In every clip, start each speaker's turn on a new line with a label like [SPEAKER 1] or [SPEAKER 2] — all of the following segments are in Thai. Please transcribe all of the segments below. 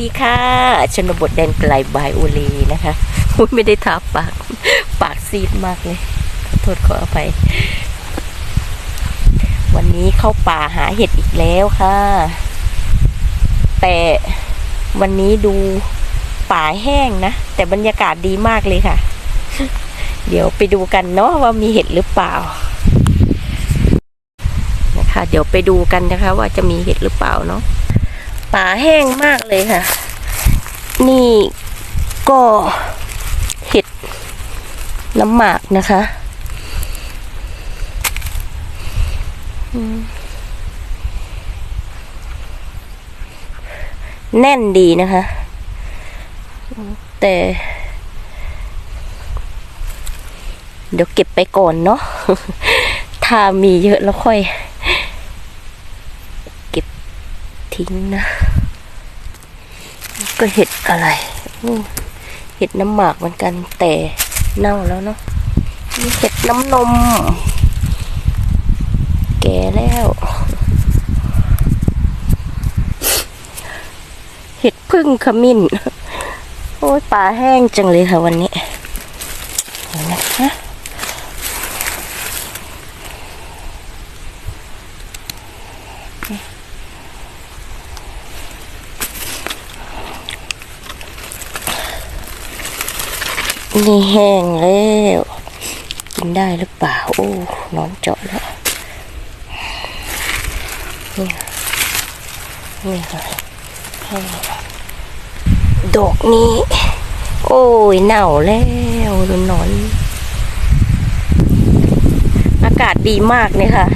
[SPEAKER 1] ดีค่ะ ชนบทแดนไกลบายโอเลนะคะไม่ได้ทาปาก ปากซีดมากเลย ขอโทษขออภัย วันนี้เข้าป่าหาเห็ดอีกแล้วค่ะ แต่วันนี้ดูป่าแห้งนะ แต่บรรยากาศดีมากเลยค่ะ เดี๋ยวไปดูกันเนาะว่ามีเห็ดหรือเปล่า นะคะ เดี๋ยวไปดูกันนะคะ ว่าจะมีเห็ดหรือเปล่าเนาะ ป่าแห้งมากเลยค่ะ นี่ก็เห็ดน้ำหมากนะคะแน่นดีนะคะ แต่ เดี๋ยวเก็บไปก่อนเนาะถ้ามีเยอะแล้วค่อย เก็บ ทิ้งนะ ก็เห็ดอะไรเห็ดน้ำหมากเหมือนกันแต่เน่าแล้วเนาะมีเห็ดน้ำนม แก่แล้ว เห็ดพึ่งขมิ้น โอ้ยปลาแห้งจังเลยค่ะวันนี้เดี๋ยวนะคะ นี่แห้งแล้ว กินได้หรือเปล่า โอ้นอนเจาะแล้วนี่นี่ค่ะแห้งดอกนี้ โอ้ยเน่าแล้วดูนอน อากาศดีมากเลยค่ะ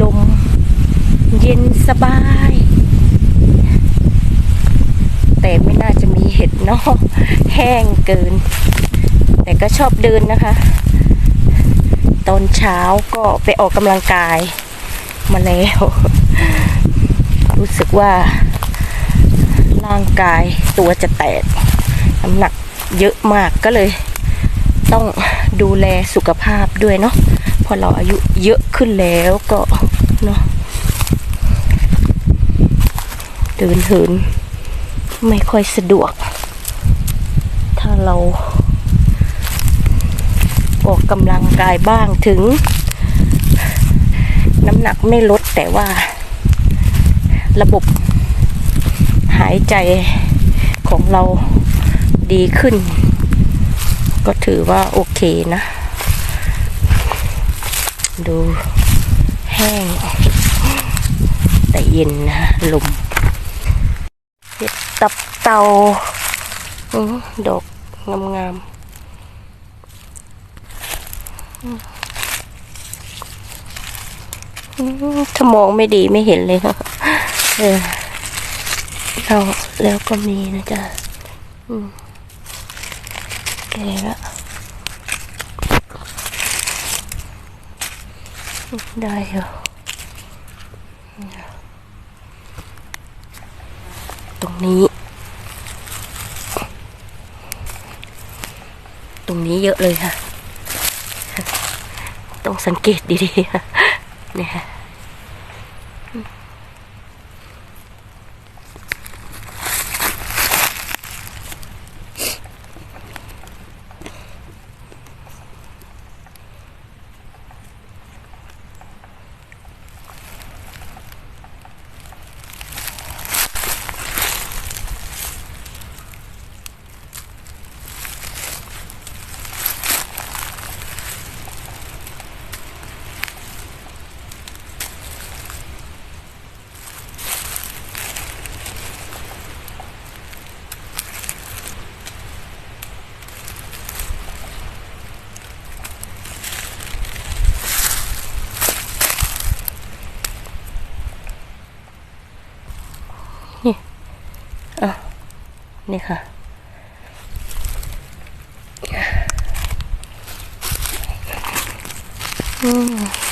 [SPEAKER 1] ลมเย็นสบาย แต่ไม่น่าจะมีเห็ดนาะแห้งเกิน แต่ก็ชอบเดินนะคะ ตอนเช้าก็ไปออกกำลังกายมาแล้ว รู้สึกว่า ร่างกายตัวจะแตกน้ำหนักเยอะมากก็เลย ต้องดูแลสุขภาพด้วยเนาะพอเราอายุเยอะขึ้นแล้วก็เนาะเดินเหิน ไม่ค่อยสะดวก ถ้าเราออกกำลังกายบ้างถึง น้ำหนักไม่ลดแต่ว่า ระบบหายใจของเราดีขึ้น ก็ถือว่าโอเคนะ ดูแห้ง แต่เย็นนะลม จับเตาดอกงามๆอืมอืมถ้ามองไม่ดีไม่เห็นเลยค่ะเออเอาแล้วก็มีนะจ๊ะอืมแกละได้เหรอตรงนี้ ตรงนี้ เยอะเลยค่ะ ต้องสังเกตดีๆค่ะเนี่ยค่ะ นี่ค่ะ อืม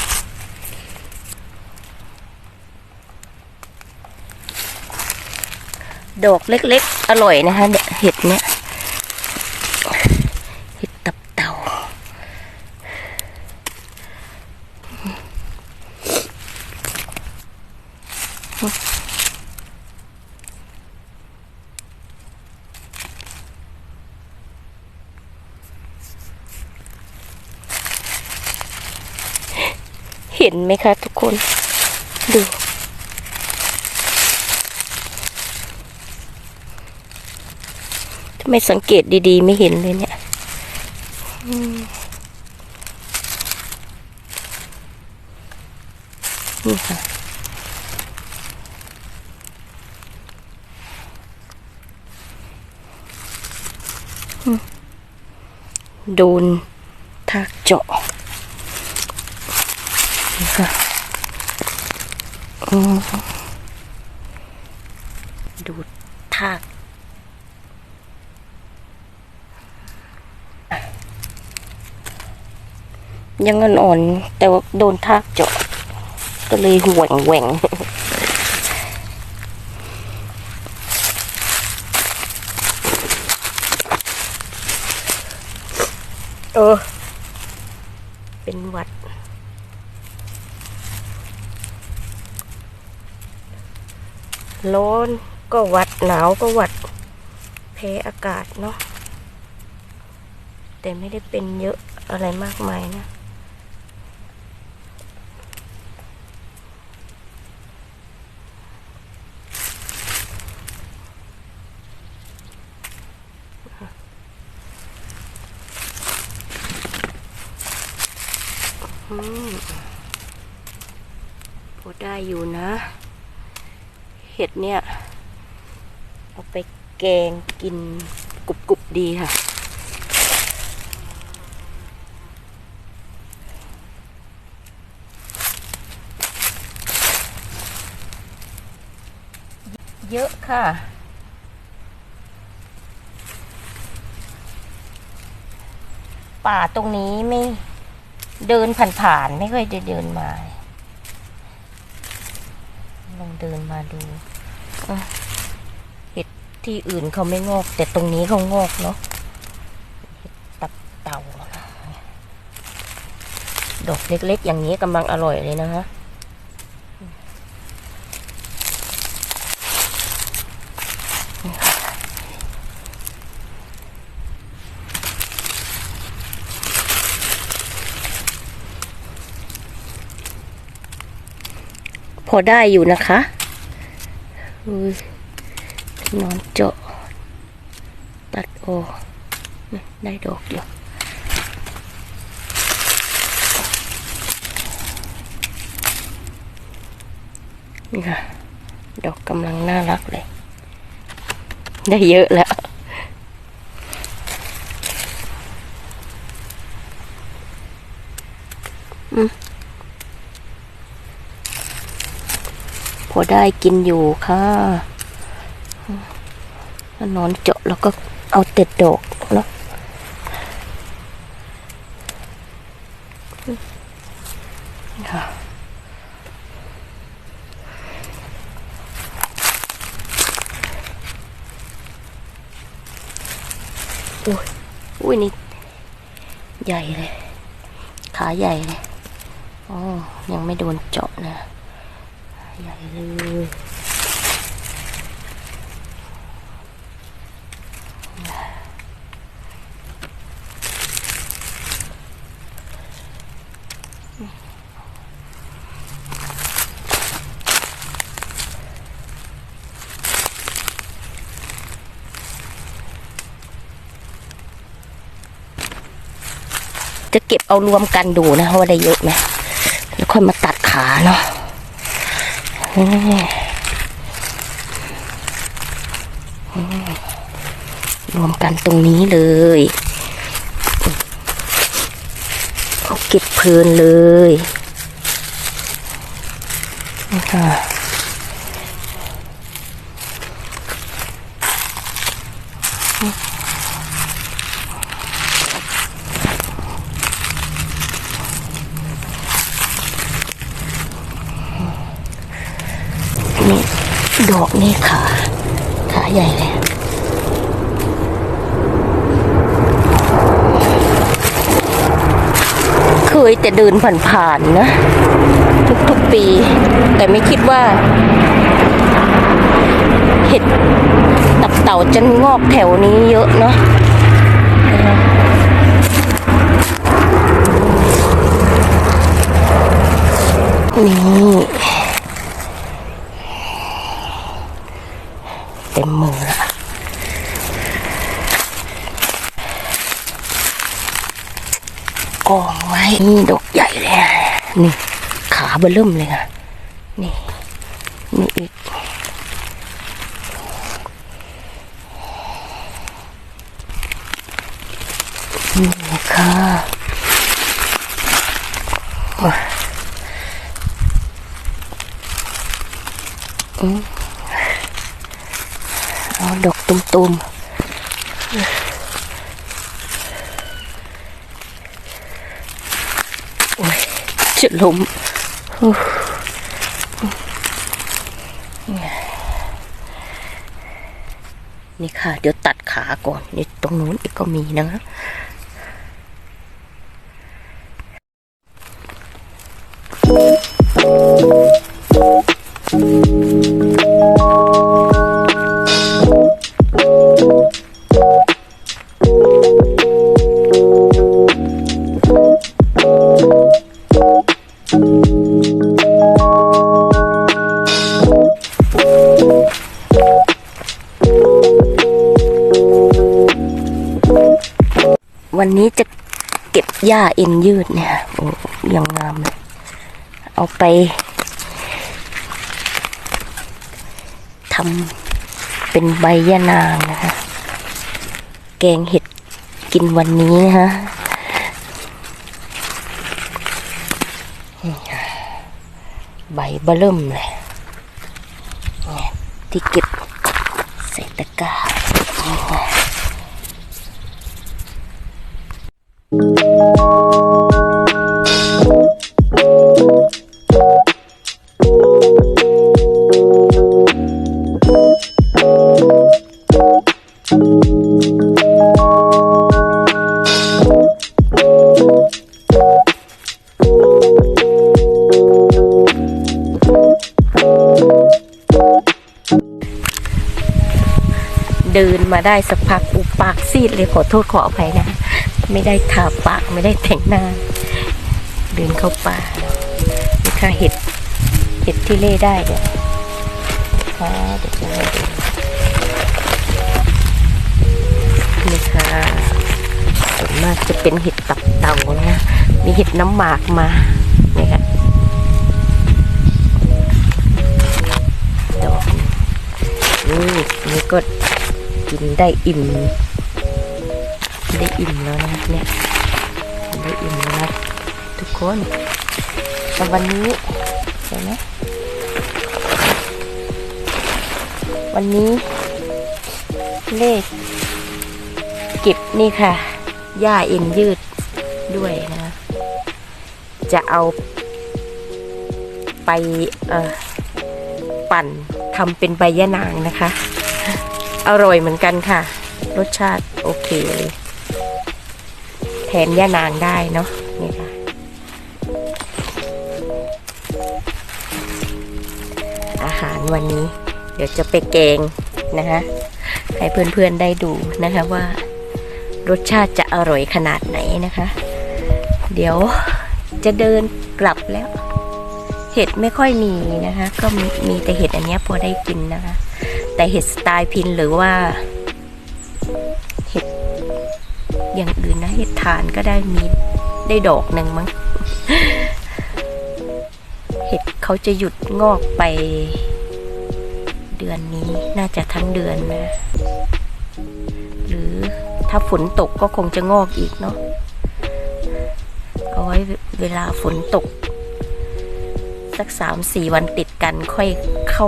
[SPEAKER 1] ดอกเล็กๆ อร่อยนะคะเห็ดเนี้ย เห็ดตับเต่า เห็นไหมคะทุกคน ดู ทำไมสังเกตดีๆ ไม่เห็นเลยเนี่ยอืมนี่ค่ะโดนทากเจาะ ค่ะดูทากยังอ่อนๆแต่ว่าโดนทากเจาะ ก็เลยห่วงแหว่งเออ เป็นหวัด ร้อนก็หวัดหนาวก็หวัดแพ้อากาศเนาะแต่ไม่ได้เป็นเยอะอะไรมากมายนะ อืมพอได้อยู่นะ เห็ดเนี่ย เอาไปแกงกินกรุบๆดีค่ะ เยอะค่ะป่าตรงนี้ไม่เดินผ่านๆไม่ค่อยจะเดินมา ลองเดินมาดูเห็ดที่อื่นเขาไม่งอก แต่ตรงนี้เขางอกเนาะเห็ดตับเต่าดอกเล็กๆ อย่างนี้กำลังอร่อยเลยนะฮะ อได้อยู่นะคะอนอนเจาะ ตัดออกได้ดอกอยู่นี่ค่ะ ดอกกำลังน่ารักเลย ได้เยอะแล้ว พอได้กินอยู่ค่ะนอนเจาะแล้วก็เอาเต็ดดอกเนาะค่ะอุ้ยอุ้ยนี่ ใหญ่เลย ขาใหญ่เลย อ๋อ ยังไม่โดนเจาะนะ ใหญ่เลยจะเก็บเอารวมกันดูนะว่าได้เยอะไหมแล้วค่อยมาตัดขาเนาะ รวมกันตรงนี้เลยเอาเก็บเพลินเลยค่ะอ ดอกนี่ขาขาใหญ่เลยเคยแต่เดินผ่านๆนะ ทุกๆปี แต่ไม่คิดว่า เห็ดตับเต่าจะงอกแถวนี้เยอะเนาะนี่เต็มมือละกองไว้ นี่ดอกใหญ่เลยนี่ขาเบลิ่มเลยค่ะ นี่นี่อีก นี่ค่ะว้าอืมเอาดอกตุ่มๆ โอ้ยจะล้มนี่ค่ะ เดี๋ยวตัดขาก่อนนี่ตรงนู้นอีกก็มีนะ วันนี้จะเก็บหญ้าเอ็นยืดเนี่ยโอ้ยังงามเลยเอาไปทำเป็นใบยะนางนะคะแกงเห็ดกินวันนี้นะคะใบเบะเริ่มเลยเนี่ยที่เก็บใส่ตะกร้านี่ค่ะ เดินมาได้สักพักอุปากซีดเลยขอโทษขออภัยนะ ไม่ได้ทาปากไม่ได้แต่งหน้า เดินเข้าป่านี่ค่ะเห็ดเห็ดที่เล่ได้เนี่ยค่ะเดี๋ยวจะให้ดูนี่ค่ะส่วนมากจะเป็นเห็ดตับเต่านะมีเห็ดน้ำหมากมาเนี่ยค่ะดอกนี่นี่ก็กินได้อิ่ม ได้อิ่มแล้วนะเนี่ยได้อิ่มแล้วนะทุกคนแต่วันนี้เห็นไหมวันนี้ เลข เก็บนี่ค่ะหญ้าเอ็นยืดด้วยนะจะเอา ไปปั่นทำเป็นใบยะนางนะคะ อร่อยเหมือนกันค่ะ รสชาติโอเคเลย ทนย่านางได้เนาะนี่ค่ะอาหารวันนี้ เดี๋ยวจะไปแกงนะคะให้เพื่อนๆได้ดูนะคะว่ารสชาติจะอร่อยขนาดไหนนะคะ เดี๋ยวจะเดินกลับแล้ว เห็ดไม่ค่อยมีนะคะ ก็มีมีแต่เห็ดอันเนี้ยพอได้กินนะคะ แต่เห็ดสไตล์พินหรือว่า อย่างอื่นนะเห็ดทานก็ได้มีได้ดอกหนึ่งมั้ง เห็ดเขาจะหยุดงอกไป เดือนนี้น่าจะทั้งเดือนนะ หรือถ้าฝนตกก็คงจะงอกอีกเนาะ เอาไว้เวลาฝนตก สักสามสี่วันติดกันค่อยเข้า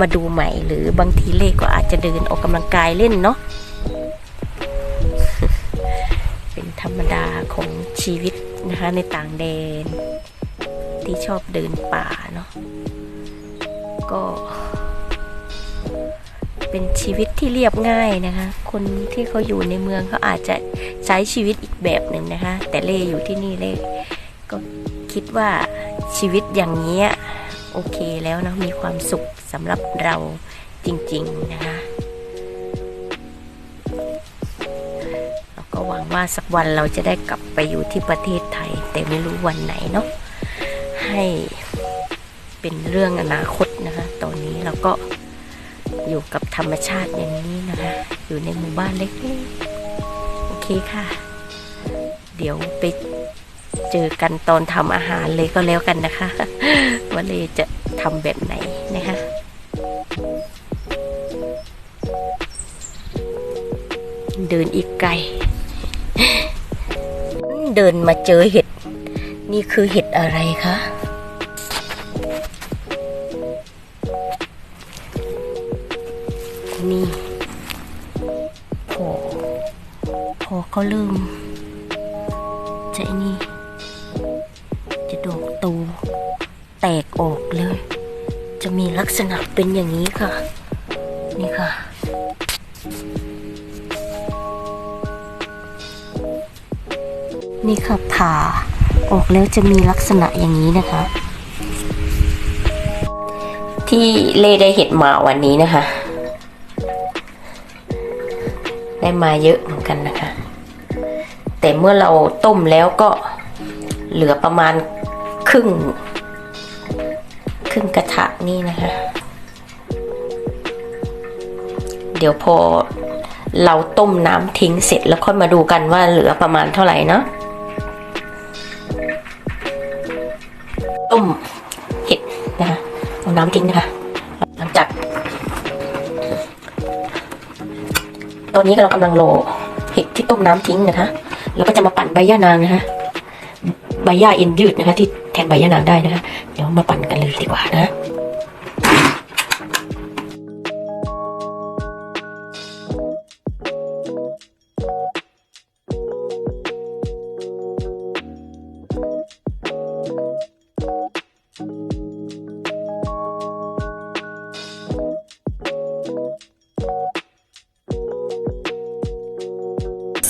[SPEAKER 1] มาดูใหม่ หรือบางทีเลขก็อาจจะเดินออกกำลังกายเล่นเนาะ ชีวิตนะคะในต่างแดน ที่ชอบเดินป่าเนาะก็ เป็นชีวิตที่เรียบง่ายนะคะ คนที่เขาอยู่ในเมืองเขาอาจจะใช้ชีวิตอีกแบบหนึ่งนะคะ แต่เล่อยู่ที่นี่เล่ก็คิดว่าชีวิตอย่างนี้โอเคแล้วเนะมีความสุขสำหรับเราจริง ๆ นะคะ ว่าสักวันเราจะได้กลับไปอยู่ที่ประเทศไทย แต่ไม่รู้วันไหนเนาะให้เป็นเรื่องอนาคตนะคะตอนนี้เราก็อยู่กับธรรมชาติอย่างนี้นะคะ อยู่ในหมู่บ้านเล็กๆโอเคค่ะ เดี๋ยวไปเจอกันตอนทำอาหารเลยก็แล้วกันนะคะว่าเลยจะทำแบบไหนนะคะเดินอีกไกล เดินมาเจอเห็ด นี่คือเห็ดอะไรคะ นี่พอพอเขาเริ่มจะนี่ จะดอกตูแตกออกเลย จะมีลักษณะเป็นอย่างนี้ค่ะ นี่ค่ะ นี่ค่ะผ่าออกแล้วจะมีลักษณะอย่างนี้นะคะ ที่เล่ได้เห็ดมาวันนี้นะคะ ได้มาเยอะเหมือนกันนะคะ แต่เมื่อเราต้มแล้วก็เหลือประมาณครึ่ง ครึ่งกระทะนี่นะคะ เดี๋ยวพอเราต้มน้ำทิ้งเสร็จแล้วค่อยมาดูกันว่าเหลือประมาณเท่าไหร่เนาะ ต้มเห็ดนะคะเอาน้ำทิ้งนะคะ หลังจาก ตอนนี้เรากำลังโรเห็ดที่ต้มน้ำทิ้งนะคะเราก็จะมาปั่นใบย่านางนะคะใบย่าเอ็นยืดนะคะ ที่แทนใบย่านางได้นะคะ เดี๋ยวมาปั่นกันเลยดีกว่านะ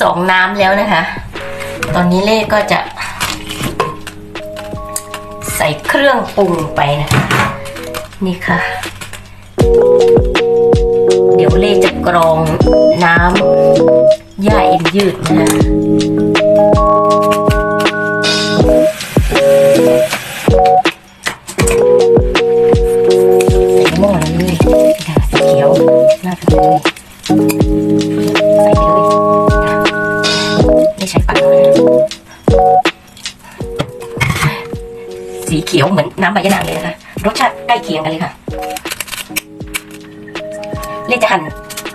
[SPEAKER 1] สองน้ำแล้วนะคะ ตอนนี้เล่ก็จะ ใส่เครื่องปรุงไปนะคะ นี่ค่ะ เดี๋ยวเล่จะกรองน้ำย่าเอ็นยืดนะคะ สีเขียวเหมือนน้ำใบยะนางเลยนะคะ รสชาติใกล้เคียงกันเลยค่ะเล่จะหั่น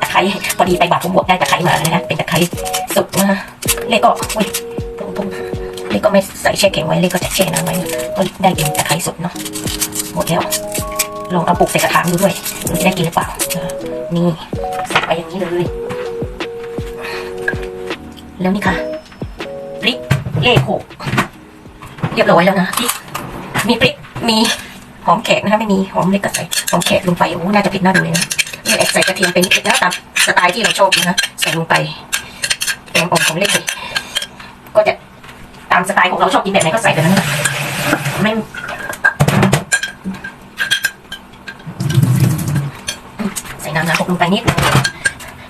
[SPEAKER 1] ตะไคร้พอดีไปบาดผมบวกได้ตะไคร้มานะคะเป็นตะไคร้สดนะคะเล่ก็อุ้ยพุ่งพุ่งเล่ก็ไม่ใส่แช่แข็งไว้เล่ก็จะแช่น้ำไว้ก็ได้เป็นตะไคร้สดเนาะหมดแล้วลองเอาปลูกใส่กระถางดูด้วยมันจะได้กินหรือเปล่านี่ใส่ไปอย่างนี้เลย แล้วนี่ค่ะ เล่โขกเรียบร้อยแล้วนะพริกมีพริกมีหอมแขกนะคะไม่มีหอมเล็กก็ใส่หอมแขกลงไปโอ้น่าจะเผ็ดน่าดูเลยนะเล่แอบใส่กระเทียมเป็นนิดนะตามสไตล์ที่เราชอบนะคะใส่ลงไปแกงอ่อมของเล่เลยก็จะตามสไตล์ของเราชอบกินแบบไหนก็ใส่แบบนั้นนะไม่ใส่น้ำน้ำหกลงไปนิด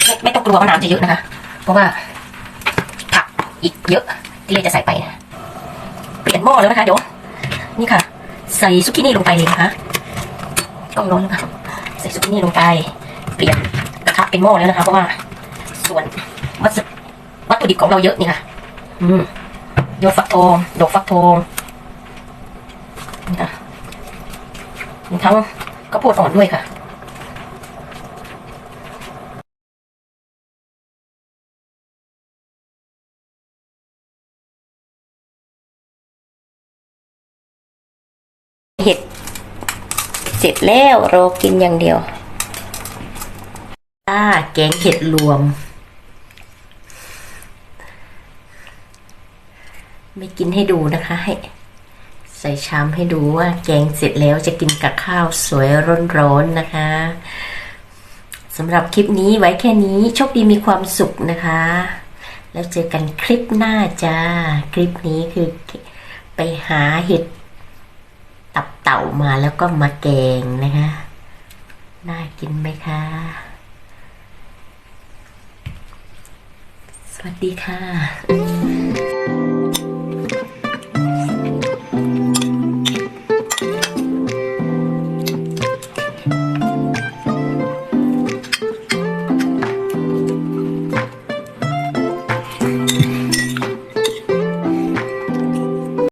[SPEAKER 1] ไม่ไม่ต้องกลัวว่าน้ำจะเยอะนะคะ เพราะว่าผักอีกเยอะ ที่เลจะใส่ไปนะเปลี่ยนหม้อแล้วนะคะเดี๋ยวนี่ค่ะ ใส่ซุกินี่ลงไปเลยนะคะกล้องร้อนแล้วค่ะใส่ซุกินี่ลงไป เปลี่ยนกระทะเป็นหม้อแล้วนะคะเพราะว่าส่วนวัสดุวัตถุดิบของเราเยอะนี่ค่ะ อืมโยฟักทองดอกฟักทองนี่ค่ะมีทั้งข้าวโพดอ่อนด้วยค่ะ เห็ด เสร็จ แล้วรอกินอย่างเดียวอ่าแกงเห็ดรวม ไม่กินให้ดูนะคะให้ใส่ชามให้ดูว่าแกงเสร็จแล้วจะกินกับข้าวสวยร้อนๆนะคะสำหรับคลิปนี้ไว้แค่นี้โชคดีมีความสุขนะคะ แล้วเจอกันคลิปหน้าจ้า คลิปนี้คือไปหาเห็ด ตับเต่ามาแล้วก็มาแกงนะคะ น่ากินไหมคะ สวัสดีค่ะ